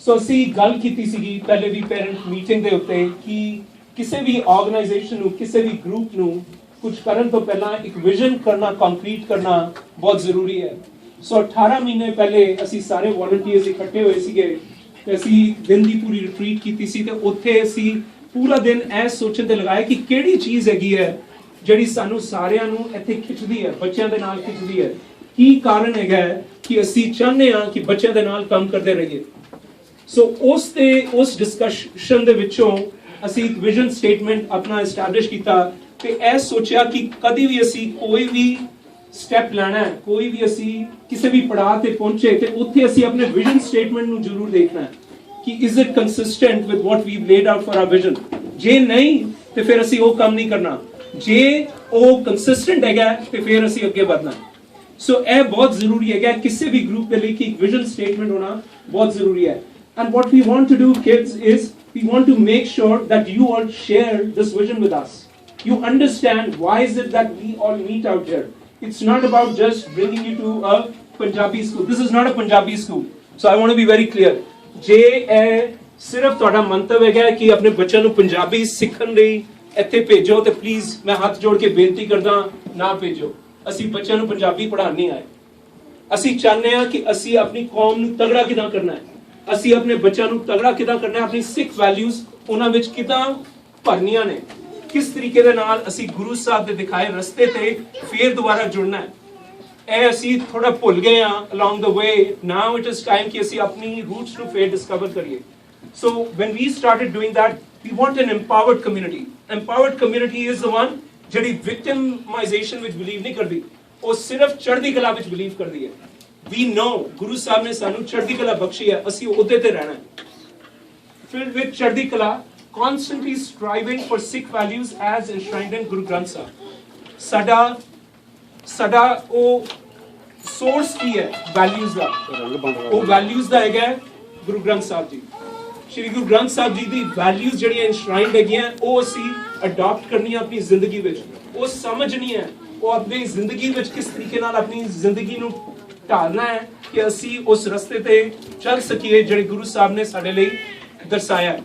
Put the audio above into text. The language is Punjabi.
ਸੋ ਅਸੀਂ ਗੱਲ ਕੀਤੀ ਸੀਗੀ ਪਹਿਲੇ ਵੀ ਪੈਰੈਂਟ ਮੀਟਿੰਗ ਦੇ ਉੱਤੇ ਕਿ ਕਿਸੇ ਵੀ ਆਰਗੇਨਾਈਜੇਸ਼ਨ ਨੂੰ, ਕਿਸੇ ਵੀ ਗਰੁੱਪ ਨੂੰ ਕੁਝ ਕਰਨ ਤੋਂ ਪਹਿਲਾਂ ਇੱਕ ਵਿਜ਼ਨ ਕਰਨਾ ਕੰਕਰੀਟ ਕਰਨਾ ਬਹੁਤ ਜ਼ਰੂਰੀ ਹੈ। ਸੋ 18 ਮਹੀਨੇ ਪਹਿਲੇ ਅਸੀਂ ਸਾਰੇ ਵੋਲੰਟੀਅਰਸ ਇਕੱਠੇ ਹੋਏ ਸੀਗੇ ਤੇ ਅਸੀਂ ਦਿਨ ਦੀ ਪੂਰੀ ਰਿਟਰੀਟ ਕੀਤੀ ਸੀ ਤੇ ਉੱਥੇ ਅਸੀਂ ਪੂਰਾ ਦਿਨ ਇਹ ਸੋਚਣ ਤੇ ਲਗਾਇਆ ਕਿ ਕਿਹੜੀ ਚੀਜ਼ ਹੈਗੀ ਹੈ ਜਿਹੜੀ ਸਾਨੂੰ ਸਾਰਿਆਂ ਨੂੰ ਇੱਥੇ ਖਿੱਚਦੀ ਹੈ, ਬੱਚਿਆਂ ਦੇ ਨਾਲ ਖਿੱਚਦੀ ਹੈ। ਕੀ ਕਾਰਨ ਹੈਗਾ ਹੈ ਕਿ ਅਸੀਂ ਚਾਹੁੰਦੇ ਹਾਂ ਕਿ ਬੱਚਿਆਂ ਦੇ ਨਾਲ ਕੰਮ ਕਰਦੇ ਰਹੀਏ? ਸੋ ਉਸ ਤੇ, ਉਸ ਡਿਸਕਸ਼ਨ ਦੇ ਵਿੱਚੋਂ ਅਸੀਂ ਵਿਜ਼ਨ ਸਟੇਟਮੈਂਟ ਆਪਣਾ ਐਸਟੈਬਲਿਸ਼ ਕੀਤਾ ਤੇ ਇਹ ਸੋਚਿਆ ਕਿ ਕਦੇ ਵੀ ਅਸੀਂ ਕੋਈ ਵੀ ਸਟੈਪ ਲੈਣਾ ਹੈ, ਕੋਈ ਵੀ ਅਸੀਂ ਕਿਸੇ ਵੀ ਪੜਾਅ ਤੇ ਪਹੁੰਚੇ ਤੇ ਉੱਥੇ ਅਸੀਂ ਆਪਣੇ ਵਿਜ਼ਨ ਸਟੇਟਮੈਂਟ ਨੂੰ ਜ਼ਰੂਰ ਦੇਖਣਾ ਹੈ ਕਿ is it consistent with what we laid out for our vision ਜੇ ਨਹੀਂ, ਤੇ ਫਿਰ ਅਸੀਂ ਉਹ ਕੰਮ ਨਹੀਂ ਕਰਨਾ। ਜੇ ਉਹ ਕੰਸਿਸਟੈਂਟ ਹੈਗਾ, ਤੇ ਫਿਰ ਅਸੀਂ ਅੱਗੇ ਵਧਣਾ ਸੋ ਇਹ ਬਹੁਤ ਜ਼ਰੂਰੀ ਹੈਗਾ, ਕਿਸੇ ਵੀ ਗਰੁੱਪ ਦੇ ਲਈ ਕਿ ਇੱਕ ਵਿਜ਼ਨ ਸਟੇਟਮੈਂਟ ਹੋਣਾ ਬਹੁਤ ਜ਼ਰੂਰੀ ਹੈ। And what we want to do kids is we want to make sure that you all share this vision with us you understand why is it that we all meet out here it's not about just bringing you to a punjabi school this is not a punjabi school so i want to be very clear ਜੇ ਇਹ ਸਿਰਫ ਤੁਹਾਡਾ ਮੰਤਵ ਹੈਗਾ ਕਿ ਆਪਣੇ ਬੱਚਿਆਂ ਨੂੰ ਪੰਜਾਬੀ ਸਿੱਖਣ ਲਈ ਇੱਥੇ ਭੇਜੋ ਤੇ ਪਲੀਜ਼ ਮੈਂ ਹੱਥ ਜੋੜ ਕੇ ਬੇਨਤੀ ਕਰਦਾ ਨਾ ਭੇਜੋ ਅਸੀਂ ਬੱਚਿਆਂ ਨੂੰ ਪੰਜਾਬੀ ਪੜ੍ਹਾਉਣ ਨਹੀਂ ਆਏ ਅਸੀਂ ਚਾਹੁੰਦੇ ਹਾਂ ਕਿ ਅਸੀਂ ਆਪਣੀ ਕੌਮ ਨੂੰ ਤਗੜਾ ਕਿਦਾਂ ਕਰਨਾ ਹੈ ਅਸੀਂ ਆਪਣੇ ਬੱਚਿਆਂ ਨੂੰ ਤਗੜਾ ਕਿਦਾਂ ਕਰਨਾ ਹੈ ਆਪਣੀ ਸਿੱਖ ਵੈਲਿਊਜ਼ ਉਹਨਾਂ ਵਿੱਚ ਕਿਦਾਂ ਭਰਨੀਆਂ ਨੇ ਕਿਸ ਤਰੀਕੇ ਦੇ ਨਾਲ ਅਸੀਂ ਗੁਰੂ ਸਾਹਿਬ ਦੇ ਦਿਖਾਏ ਰਸਤੇ ਤੇ ਫੇਰ ਦੁਬਾਰਾ ਜੁੜਨਾ ਹੈ ਇਹ ਅਸੀਂ ਥੋੜਾ ਭੁੱਲ ਗਏ ਆ along the way now it is time ਕਿ ਅਸੀਂ ਆਪਣੀ ਰੂਟਸ ਨੂੰ ਫੇਰ ਡਿਸਕਵਰ ਕਰੀਏ so when we started doing that we want an empowered community empowered community is the one ਜਿਹੜੀ victimization ਵਿੱਚ believe ਨਹੀਂ ਕਰਦੀ ਉਹ ਸਿਰਫ ਚੜ੍ਹਦੀ ਕਲਾ ਵਿੱਚ believe ਕਰਦੀ ਹੈ we know ਗੁਰੂ ਸਾਹਿਬ ਨੇ ਸਾਨੂੰ ਚੜ੍ਹਦੀ ਕਲਾ ਬਖਸ਼ੀ ਹੈ ਅਸੀਂ ਉਹਦੇ ਤੇ ਰਹਿਣਾ ਹੈ filled with ਚੜ੍ਹਦੀ ਕਲਾ constantly striving for Sikh values as enshrined in Guru Granth Sahib. ਸਾਡਾ ਸਾਡਾ ਉਹ ਸੋਰਸ ਕੀ ਹੈ ਵੈਲਿਊਜ਼ ਦਾ ਉਹ ਵੈਲਿਊਜ਼ ਦਾ ਹੈਗਾ ਗੁਰੂ ਗ੍ਰੰਥ ਸਾਹਿਬ ਜੀ ਸ਼੍ਰੀ ਗੁਰੂ ਗ੍ਰੰਥ ਸਾਹਿਬ ਜੀ ਦੀ ਵੈਲਿਊਜ਼ ਜਿਹੜੀਆਂ ਇਨਸ਼ਰਾਈਨਡ ਹੈਗੀਆਂ ਉਹ ਅਸੀਂ ਅਡਾਪਟ ਕਰਨੀਆਂ ਆਪਣੀ ਜ਼ਿੰਦਗੀ ਵਿੱਚ ਉਹ ਸਮਝਣੀ ਹੈ ਉਹ ਆਪਣੀ ਜ਼ਿੰਦਗੀ ਵਿੱਚ ਕਿਸ ਤਰੀਕੇ ਨਾਲ ਆਪਣੀ ਜ਼ਿੰਦਗੀ ਨੂੰ ਢਾਲਣਾ ਹੈ ਕਿ ਅਸੀਂ ਉਸ ਰਸਤੇ ਤੇ ਚੱਲ ਸਕੀਏ ਜਿਹੜੇ ਗੁਰੂ ਸਾਹਿਬ ਨੇ ਸਾਡੇ ਲਈ ਦਰਸਾਇਆ ਹੈ।